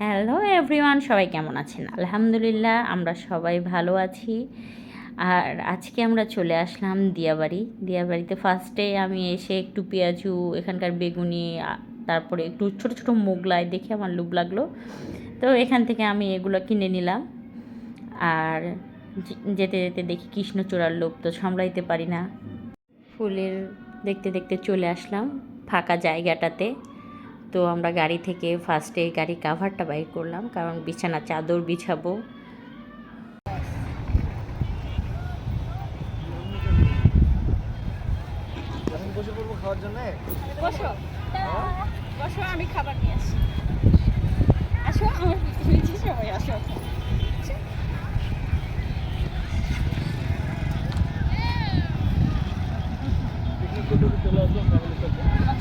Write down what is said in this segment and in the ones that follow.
Hello everyone সবাই কেমন আছেন? আলহামদুলিল্লাহ, আমরা সবাই ভালো আছি। আর আজকে আমরা চলে আসলাম দিয়াবাড়ি। দিয়াবাড়িতে ফার্স্টে আমি এসে একটু পেঁয়াজু, এখানকার বেগুনি তারপরে একটু ছোট ছোট মোগলাই দেখে আমার লোভ লাগল। তো এখান থেকে আমি এগুলো কিনে নিলাম। আর যেতে যেতে দেখি কৃষ্ণচূড়ার লোভ তো সামলাইতে পারি না। ফুলের দেখতে দেখতে চলে আসলাম ফাঁকা জায়গাটাতে। তো আমরা গাড়ি থেকে ফার্স্টে গাড়ি কাভারটা বাইর করলাম কারণ বিছানা চাদর বিছাবো। আমি বসে পড়ব খাওয়ার জন্য? বসো। বসো আমি খাবার নিয়ে আসি আসো আমার সবাই আসো।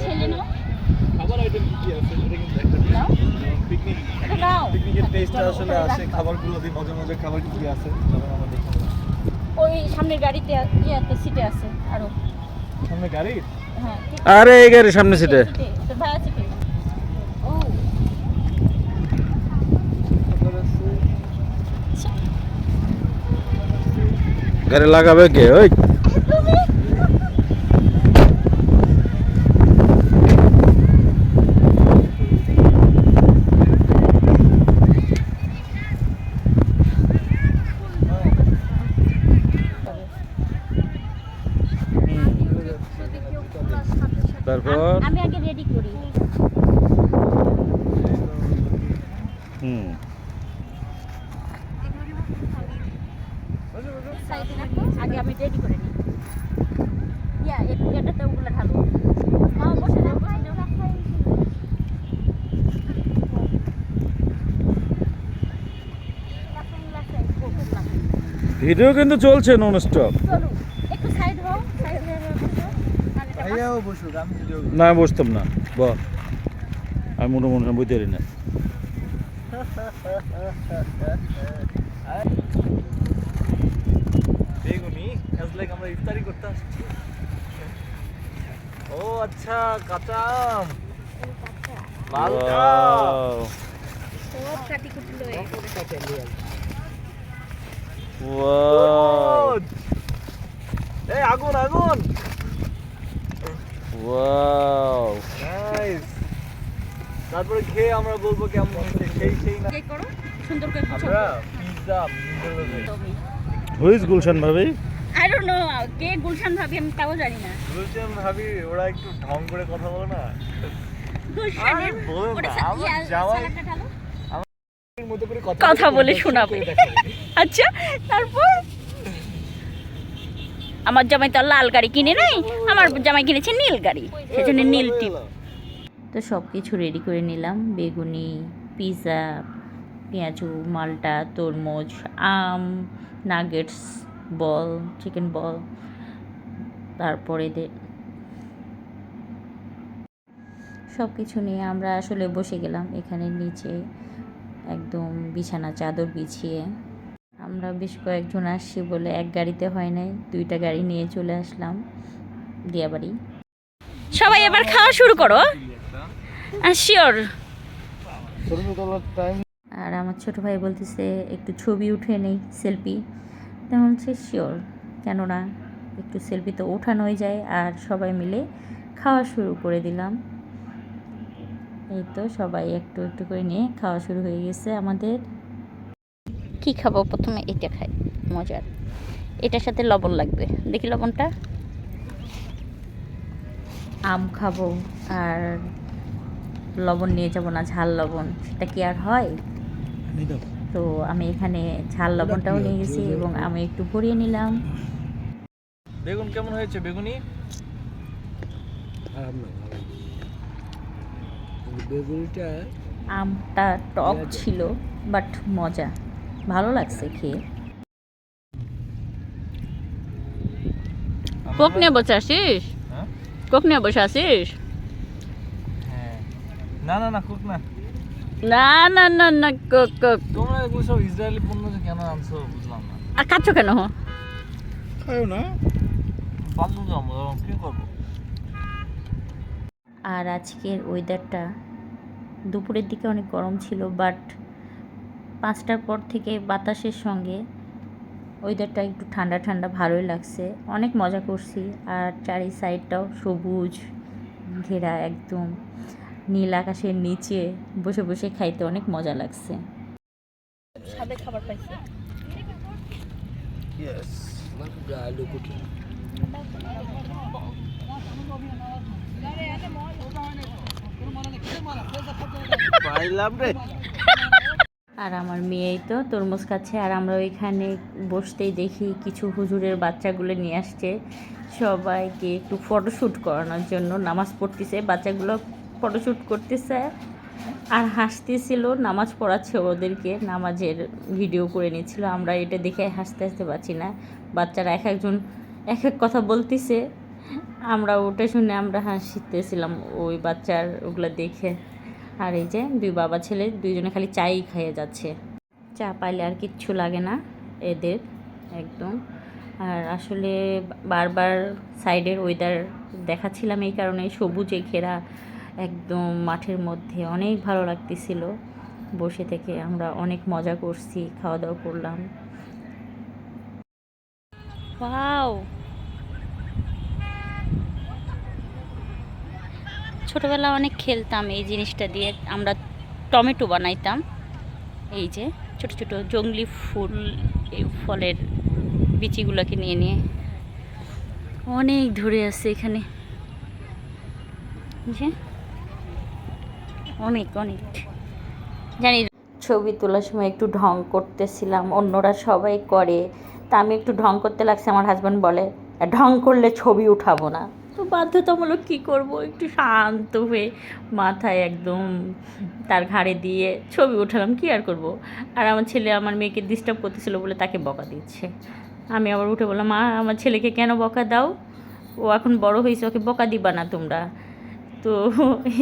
ছেলে নাও খাবার আইটেম কি কি আছে? এটা কিন্তু একটা পিকনিক পিকনিকের টেস্টটা আসলে আসে। খাবারগুলো দিয়ে মজার মজার খাবার কি কি আছে? চলো আমরা দেখি ওই সামনের গাড়িতে ইয়াতে সিটে আছে আরও। সামনে গাড়ি? হ্যাঁ আরে এই গাড়ির সামনে সিটে সিটে তো ভাড়া সিটে। গাড়ি লাগাবে কে? ওই তুমি তারপর আমি আগে রেডি করি হুম সাইডে রাখো আগে আমি রেডি করে নিই ইয়া এই এটাতে ওগুলো ঢালো মা বসে যাও বসে যাও ভিডিও কিন্তু চলছে নন স্টপ চলো একটু সাইড হও সাইড বসো এটা ভাইয়াও বসুক আমি ভিডিও না বসতাম না ব আমি মনে মনে হয় বুঝতে পারি না। বেগুনি অ্যাজ লাইক আমরা ইফতারি করতে আসছি। ও আচ্ছা কাঁচা আম। মালটা। Wow. কাটি কুটি লয়ে Wow. এই আগুন আগুন Wow. নাইস তারপরে খেয়ে আমরা বলব কেমন হয়েছে সেই সেই না। কে করো? সুন্দর করে আমরা পিৎজা Who is গুলশান ভাবি আই ডোন্ট নো কে গুলশান ভাবি আমি তাও জানি না। বলছিলাম ভাবি ওরা একটু ঢং করে কথা বলে না। গুলশানের ওটা করে কথা কথা বলে শোনাবে। আচ্ছা তারপর? আমার জামাই তো লাল গাড়ি কিনে নাই, আমার জামাই কিনেছে নীল গাড়ি, সেজন্য নীল টিপ। তো সব কিছু রেডি করে নিলাম, বেগুনি পিৎজা পেঁয়াজু, মালটা, তরমুজ, আম নাগেটস বল চিকেন বল তারপরে সব কিছু নিয়ে আমরা আসলে বসে গেলাম, এখানে নিচে একদম বিছানা, চাদর বিছিয়ে। আমরা বেশ কয়েকজন আসছি বলে এক গাড়িতে হয় নাই, দুইটা গাড়ি নিয়ে চলে আসলাম দিয়াবাড়ি। সবাই এবার খাওয়া শুরু করো। শিওর আর আমার ছোট ভাই বলতেছে, একটু ছবি উঠে নেই সেলফি তেমন হচ্ছে শিওর কেননা একটু সেলফি তো ওঠানোই যায়। আর সবাই মিলে খাওয়া শুরু করে দিলাম। এই তো সবাই একটু একটু করে নিয়ে খাওয়া শুরু হয়ে গেছে আমাদের। কি খাব? প্রথমে এটা খাই মজার। এটার সাথে লবণ লাগবে। দেখি লবণটা। আম খাব আর লবণ নিয়ে যাব না ঝাল লবণ। সেটা কি আর হয়? তো আমি এখানে ঝাল লবণটাও নিয়ে গেছি এবং আমি একটু ভরিয়ে নিলাম। বেগুন কেমন হয়েছে বেগুনি? বেগুনিটা আমটা টক ছিল বাট মজা। ভালো লাগছে খেয়ে। কোক নিয়ে বসে আসিস? হ্যাঁ? কোক নিয়ে বসে আসিস? হ্যাঁ। না না না কুক না। না না না না কোক কোক। তোমরা এগুলো সব ইসরায়েলি পণ্য যে কেন আনছো বুঝলাম না। আর খাচ্ছ কেন? খাও না। কি করব? আর আজকের ওয়েদারটা দুপুরের দিকে অনেক গরম ছিল বাট পাঁচটার পর থেকে বাতাসের সঙ্গে ওয়েদারটা একটু ঠান্ডা ঠান্ডা ভালোই লাগছে। অনেক মজা করছি। আর চারি সাইডটাও সবুজ ঘেরা একদম। নীল আকাশের নিচে বসে বসে খাইতে অনেক মজা লাগছে। খাবার পাইছে। পাইলাম রে। আর আমার মেয়েই তো তরমুজ খাচ্ছে, আর আমরা ওইখানে বসতেই দেখি কিছু হুজুরের বাচ্চাগুলো নিয়ে আসছে। সবাইকে একটু ফটোশ্যুট করানোর জন্য নামাজ পড়তেছে, বাচ্চাগুলো ফটোশ্যুট করতেছে আর হাসতেছিল, নামাজ পড়াচ্ছে ওদেরকে, নামাজের ভিডিও করে নিচ্ছিল। আমরা এটা দেখে হাসতে হাসতে পারছি না, বাচ্চারা এক একজন এক এক কথা বলতেছে। আমরা ওটা শুনে আমরা হাসতেছিলাম, ওই বাচ্চার ওগুলো দেখে। আর এই যে দুই বাবা ছেলে দুইজনে খালি চাই খেয়ে যাচ্ছে। চা পাইলে আর কিচ্ছু লাগে না এদের, একদম। আর আসলে বারবার সাইডের ওয়েদার দেখাচ্ছিলাম এই কারণে সবুজে ঘেরা একদম মাঠের মধ্যে। অনেক ভালো লাগতেছিল। বসে থেকে আমরা অনেক মজা করছি, খাওয়া দাওয়া করলাম। ওয়াও! ছোটোবেলা অনেক খেলতাম এই জিনিসটা দিয়ে। আমরা টমেটো বানাইতাম। এই যে, ছোট ছোট জঙ্গলি ফুল, এই ফলের বিচিগুলোকে নিয়ে নিয়ে। অনেক ধরে আছে এখানে। যে, অনেক অনেক। জানি, ছবি তোলার সময় একটু ঢং করতেছিলাম, অন্যরা সবাই করে। তা আমি একটু ঢং করতে লাগছে, আমার হাজব্যান্ড বলে, ঢং করলে ছবি উঠাবো না। তো বাধ্যতামূলক কী করব? একটু শান্ত হয়ে মাথায় একদম তার ঘাড়ে দিয়ে ছবি উঠালাম, কী আর করব? আর আমার ছেলে আমার মেয়েকে ডিস্টার্ব করতেছিল বলে তাকে বকা দিচ্ছে। আমি আবার উঠে বললাম, মা, আমার ছেলেকে কেন বকা দাও? ও এখন বড় হয়েছে, ওকে বকা দিবা না তোমরা। তো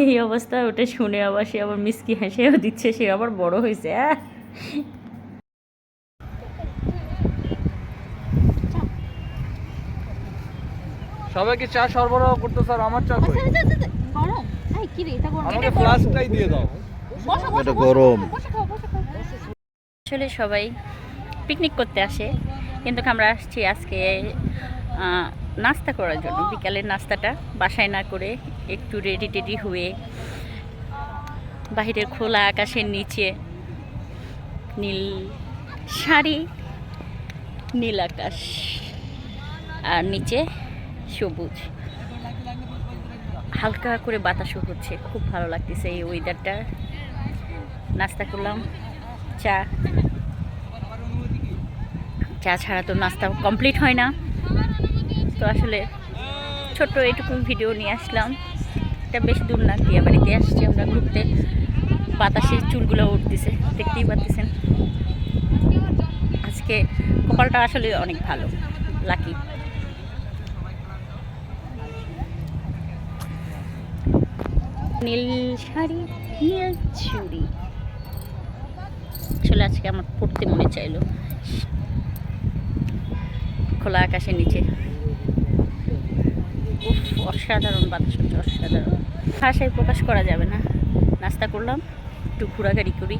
এই অবস্থায় ওটা শুনে আবার সে আবার মিসকি হেসেও দিচ্ছে, সে আবার বড় হয়েছে হ্যাঁ সবাইকে চা সরবরাহ করতে স্যার আমার চা কই? গরম। এই কি রে এটা গরম। আমাকে ফ্লাস্কটাই দিয়ে দাও। এটা গরম। আসলে সবাই পিকনিক করতে আসে কিন্তু আমরা আসছি আজকে নাস্তা করার জন্য। বিকালের নাস্তাটা বাসায় না করে একটু রেডি টেডি হয়ে বাহিরের খোলা আকাশের নিচে নীল শাড়ি নীল আকাশ আর নিচে সবুজ। হালকা করে বাতাসও হচ্ছে, খুব ভালো লাগতেছে এই ওয়েদারটা নাস্তা করলাম, চা। চা ছাড়া তো নাস্তা কমপ্লিট হয় না। তো আসলে ছোট্ট এইটুকু ভিডিও নিয়ে আসলাম। এটা বেশ দূর না দিয়া বাড়িতে আসছি আমরা ঘুরতে। বাতাসে চুলগুলো উঠতেছে, দেখতেই পাচ্ছেন আজকে কপালটা আসলে অনেক ভালো লাকি নীল শাড়ি, নীল চুড়ি। আসলে আজকে আমার পড়তে মনে চাইলো। খোলা আকাশের নিচে। অসাধারণ বাতাস হচ্ছে অসাধারণ। ভাষায় প্রকাশ করা যাবে না। নাস্তা করলাম, একটু ঘোরাঘুরি করি।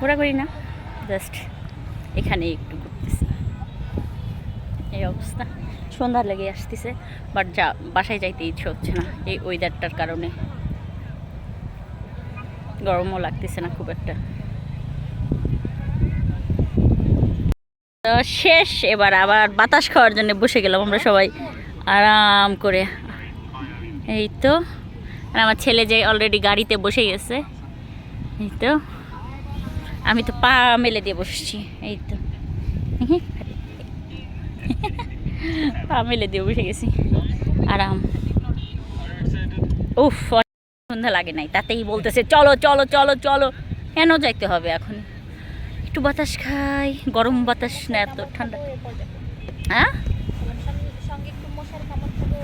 ঘোরাঘুরি না, জাস্ট এখানে একটু ঘুরতেছি। এই অবস্থা। সন্ধ্যা লেগে আসতেছে, বাট যা, বাসায় যাইতে ইচ্ছে হচ্ছে না এই ওয়েদারটার কারণে। গরমও লাগতেছে না খুব একটা। শেষ, এবার আবার বাতাস খাওয়ার জন্য বসে গেলাম আমরা সবাই। আরাম করে। এই তো, আর আমার ছেলে যে অলরেডি গাড়িতে বসে গেছে, এই তো। আমি তো পা মেলে দিয়ে বসছি, এই তো। পা মেলে দিয়ে বসে গেছি। আরাম। উফ সন্ধ্যা লাগে নাই তাতেই বলতেছে চলো চলো চলো চলো। কেন যাইতে হবে এখন? একটু বাতাস খাই গরম বাতাস না এত ঠান্ডা। হ্যাঁ?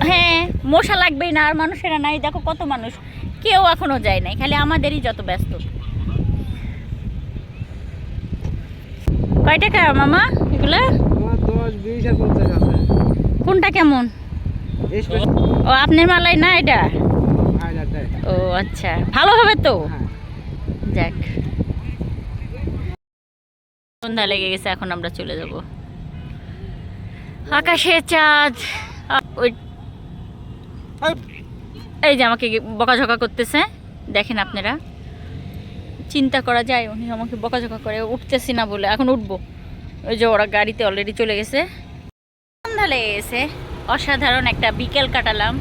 হ্যাঁ মশা লাগবেই না আর মানুষেরা নাই দেখো কত মানুষ। কেউ এখনও যায় নাই খালি আমাদেরই যত ব্যস্ত। কয় টাকা মামা এগুলা? কোনটা কেমন? ও আপনার মালাই না এটা? ও আচ্ছা। ভালো হবে তো? হ্যাঁ। যাক। সন্ধ্যা লেগে গেছে এখন আমরা চলে যাব। আকাশে চাঁদ। ওই এই যে আমাকে বকাঝকা করতেছে দেখেন আপনারা। চিন্তা করা যায় উনি আমাকে বকাঝকা করে উঠতেছি না বলে এখন উঠবো। ওই যে ওরা গাড়িতে অলরেডি চলে গেছে। সন্ধ্যা লেগে গেছে। অসাধারণ একটা বিকেল কাটালাম।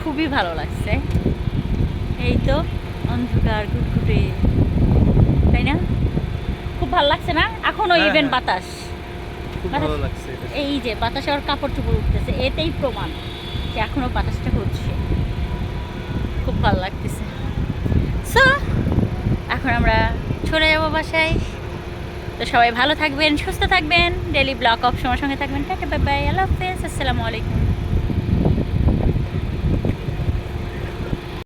খুবই ভালো লাগছে। এই তো অন্ধকার ঘুটঘুটে তাই না? খুব ভালো লাগছে না? এখনও হ্যাঁ, ইভেন। বাতাস। এই যে বাতাসে ওর কাপড় চুপড় উঠতেছে এতেই প্রমাণ যে এখনও বাতাসটা হচ্ছে। খুব ভালো লাগতেছে। সো এখন আমরা চলে যাব বাসায়। তো সবাই ভালো থাকবেন সুস্থ থাকবেন। ডেলি ব্লগ অফ সময় সঙ্গে থাকবেন। টাটা বাই বাই আল্লাহ হাফেজ আসসালামু আলাইকুম